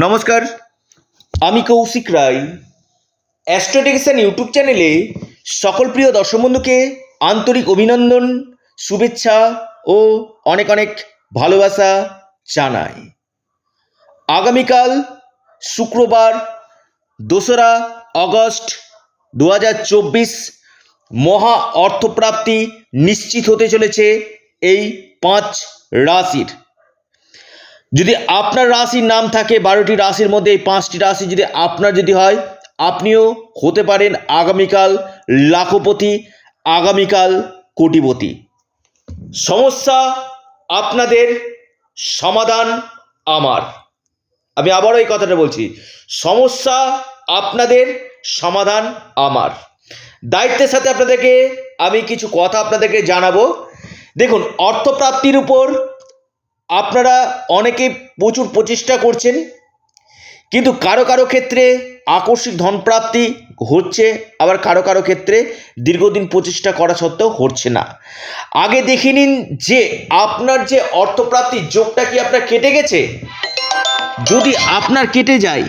নমস্কার, আমি কৌশিক রায়। অ্যাস্ট্রোডিকশন ইউটিউব চ্যানেলে সকল প্রিয় দর্শক বন্ধুকে আন্তরিক অভিনন্দন, শুভেচ্ছা ও অনেক অনেক ভালোবাসা জানাই। আগামীকাল শুক্রবার, দোসরা আগস্ট দু মহা অর্থপ্রাপ্তি নিশ্চিত হতে চলেছে এই পাঁচ রাশির। যদি আপনার রাশির নাম থাকে, বারোটি রাশির মধ্যে এই পাঁচটি রাশি যদি আপনার যদি হয়, আপনিও হতে পারেন আগামীকাল লাখপতি, আগামীকাল কোটিপতি। সমস্যা আপনাদের, সমাধান আমার। আমি আবারও এই কথাটা বলছি, সমস্যা আপনাদের, সমাধান আমার। দায়িত্বের সাথে আপনাদেরকে আমি কিছু কথা আপনাদেরকে জানাব। দেখুন, অর্থপ্রাপ্তির উপর আপনারা অনেকে প্রচুর প্রচেষ্টা করছেন, কিন্তু কারও কারও ক্ষেত্রে আকস্মিক ধনপ্রাপ্তি হচ্ছে, আবার কারও কারও ক্ষেত্রে দীর্ঘদিন প্রচেষ্টা করা সত্ত্বেও হচ্ছে না। আগে দেখে নিন যে আপনার যে অর্থপ্রাপ্তির যোগটা কি আপনার কেটে গেছে? যদি আপনার কেটে যায়,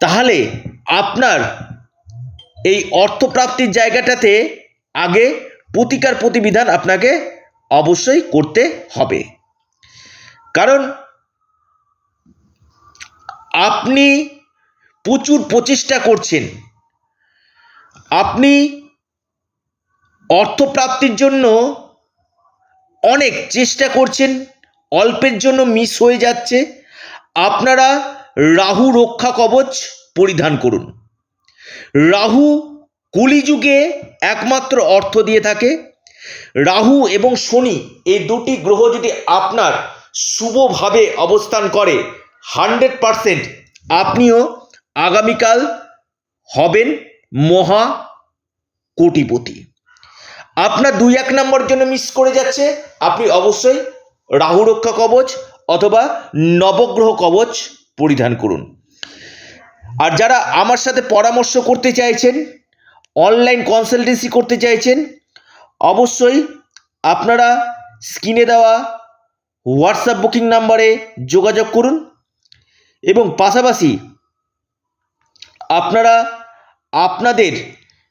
তাহলে আপনার এই অর্থপ্রাপ্তির জায়গাটাতে আগে প্রতিকার প্রতিবিধান আপনাকে অবশ্যই করতে হবে। কারণ আপনি প্রচুর প্রচেষ্টা করছেন। আপনি অর্থপ্রাপ্তির জন্য অনেক চেষ্টা করছেন, অল্পের জন্য মিস হয়ে যাচ্ছে। আপনারা রাহু রক্ষা কবচ পরিধান করুন। রাহু কলিযুগে একমাত্র অর্থ দিয়ে থাকে। রাহু এবং শনি এই দুটি গ্রহ যদি আপনার শুভভাবে অবস্থান করে। হান্ড্রেড পারসেন্ট আপনিও আগামীকাল হবেন মহা কোটিপতি আপনার দুই এক নম্বর জন্য মিস করে যাচ্ছে। আপনি অবশ্যই রাহু রক্ষা কবচ অথবা নবগ্রহ কবচ পরিধান করুন। আর যারা আমার সাথে পরামর্শ করতে চাইছেন অনলাইন কনসালটেন্সি করতে চাইছেন, অবশ্যই আপনারা স্ক্রিনে দেওয়া হোয়াটসঅ্যাপ বুকিং নাম্বারে যোগাযোগ করুন এবং পাশাপাশি আপনারা আপনাদের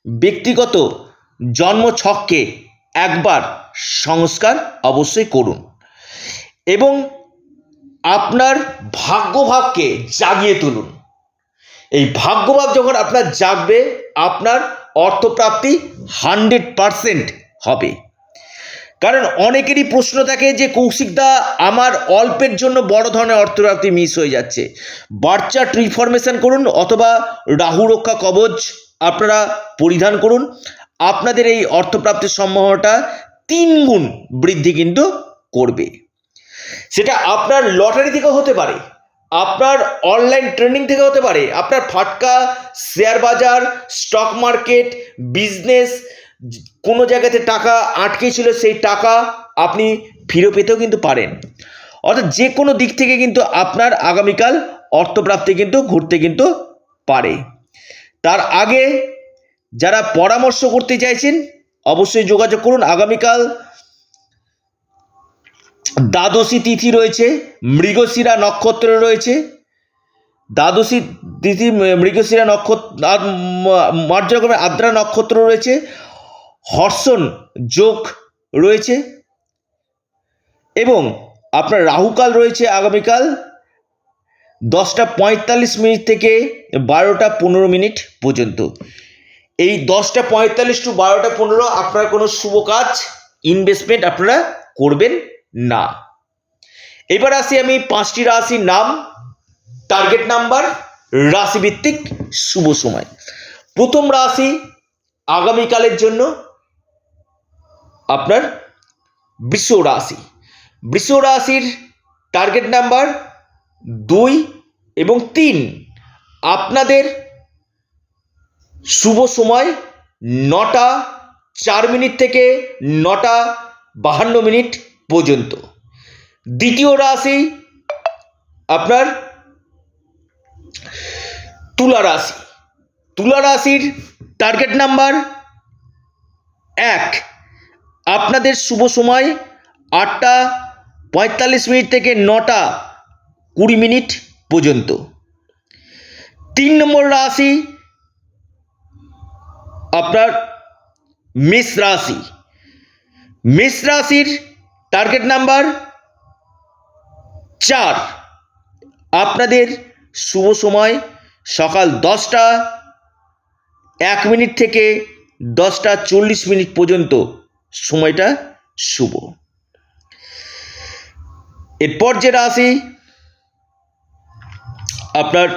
ব্যক্তিগত জন্মছককে একবার সংস্কার অবশ্যই করুন এবং আপনার ভাগ্যভাবকে জাগিয়ে তুলুন। এই ভাগ্যভাব যখন আপনার জাগবে, আপনার অর্থপ্রাপ্তি হান্ড্রেড পারসেন্ট হবে। কারণ অনেকেরই প্রশ্ন থাকে যে কৌশিকদা আমার অল্পের জন্য বড় ধরনের অর্থপ্রাপ্তি মিস হয়ে যাচ্ছে। বার্চার্ট রিফরমেশন করুন অথবা রাহু রক্ষা কবচ আপনারা পরিধান করুন। আপনাদের এই অর্থপ্রাপ্তির সম্ভাবনাটা তিন গুণ বৃদ্ধি কিন্তু করবে। সেটা আপনার লটারি থেকেও হতে পারে, আপনার অনলাইন ট্রেনিং থেকে হতে পারে, আপনার ফাটকা শেয়ার বাজার স্টক মার্কেট বিজনেস কোনো জায়গাতে টাকা আটকে ছিল, সেই টাকা আপনি ফিরে পেতেও কিন্তু পারেন। অর্থাৎ যে কোনো দিক থেকে কিন্তু আপনার আগামীকাল অর্থপ্রাপ্তি কিন্তু ঘুরতে কিন্তু পারে। তার আগে যারা পরামর্শ করতে চাইছেন, অবশ্যই যোগাযোগ করুন। আগামীকাল দ্বাদশী তিথি রয়েছে, মৃগশিরা নক্ষত্র রয়েছে। দ্বাদশী তিথি, মৃগশিরা নক্ষত্র মার্যক্রমে আদ্রা নক্ষত্র রয়েছে। হর্ষণ যোগ রয়েছে এবং আপনার রাহুকাল রয়েছে আগামীকাল দশটা পঁয়তাল্লিশ মিনিট থেকে বারোটা পনেরো মিনিট পর্যন্ত। এই দশটা পঁয়তাল্লিশ টু বারোটা পনেরো আপনার কোনো শুভ কাজ ইনভেস্টমেন্ট আপনারা করবেন না। এবার আসি আমি পাঁচটি রাশির নাম টার্গেট নাম্বার রাশিভিত্তিক শুভ সময়। প্রথম রাশি আগামীকালের জন্য আপনার বৃষ রাশি। বৃষ রাশির টার্গেট নাম্বার দুই এবং তিন। আপনাদের শুভ সময় নটা চার মিনিট থেকে নটা বাহান্ন মিনিট পর্যন্ত। দ্বিতীয় রাশি আপনার তুলা রাশি। তুলা রাশির টার্গেট নাম্বার এক। আপনাদের শুভ সময়। আটটা পঁয়তাল্লিশ মিনিট থেকে নটা কুড়ি মিনিট পর্যন্ত। তিন নম্বর রাশি আপনার মেষ রাশি। মেষ রাশির টার্গেট নাম্বার চার। আপনাদের শুভ সময় সকাল দশটা, এক মিনিট থেকে দশটা চল্লিশ মিনিট পর্যন্ত। সময়টা শুভ। এরপর যে রাশি আপনার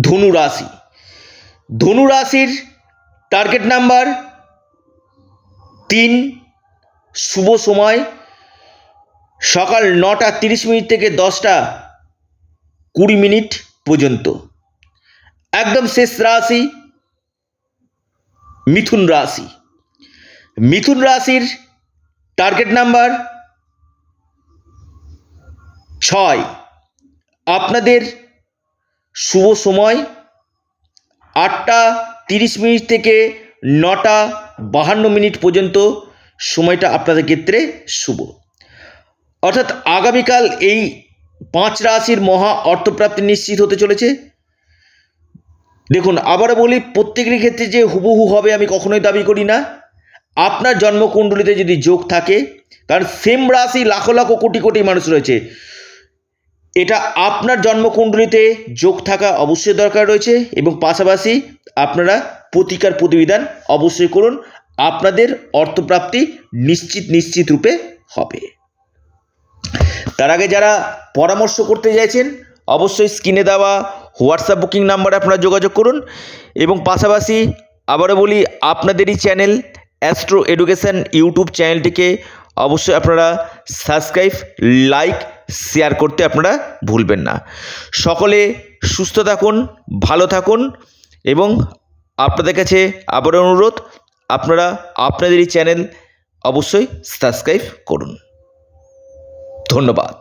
ধনু রাশি। ধনু রাশির টার্গেট নাম্বার তিন, শুভ সময়, সকাল নটা তিরিশ মিনিট থেকে দশটা কুড়ি মিনিট পর্যন্ত। একদম শেষ রাশি, মিথুন রাশি। মিথুন রাশির টার্গেট নাম্বার ছয়। আপনাদের শুভ সময় আটটা তিরিশ মিনিট থেকে নটা বাহান্ন মিনিট পর্যন্ত। সময়টা আপনাদের ক্ষেত্রে শুভ। অর্থাৎ আগামীকাল এই পাঁচ রাশির মহা অর্থপ্রাপ্তি নিশ্চিত হতে চলেছে। দেখুন আবার বলি প্রত্যেকেরই ক্ষেত্রে যে হুবহু হবে আমি কখনোই দাবি করি না। আপনার জন্মকুণ্ডলিতে যদি যোগ থাকে, কারণ সেম রাশি লাখো লাখো কোটি কোটি মানুষ রয়েছে, এটা আপনার জন্মকুণ্ডলিতে যোগ থাকা অবশ্যই দরকার রয়েছে এবং পাশাপাশি আপনারা প্রতিকার প্রতিবিধান অবশ্যই করুন, আপনাদের অর্থপ্রাপ্তি নিশ্চিত নিশ্চিত রূপে হবে। তার আগে যারা পরামর্শ করতে চাইছেন, অবশ্যই স্ক্রিনে দেওয়া হোয়াটসঅ্যাপ বুকিং নাম্বারে আপনারা যোগাযোগ করুন এবং পাশাপাশি আবারও বলি, আপনাদেরই চ্যানেল অ্যাস্ট্রো এডুকেশন ইউটিউব চ্যানেলটিকে অবশ্যই আপনারা সাবস্ক্রাইব লাইক শেয়ার করতে আপনারা ভুলবেন না। সকলে সুস্থ থাকুন, ভালো থাকুন এবং আপনাদের কাছে আবার অনুরোধ, আপনারা আপনাদেরই চ্যানেল অবশ্যই সাবস্ক্রাইব করুন। ধন্যবাদ।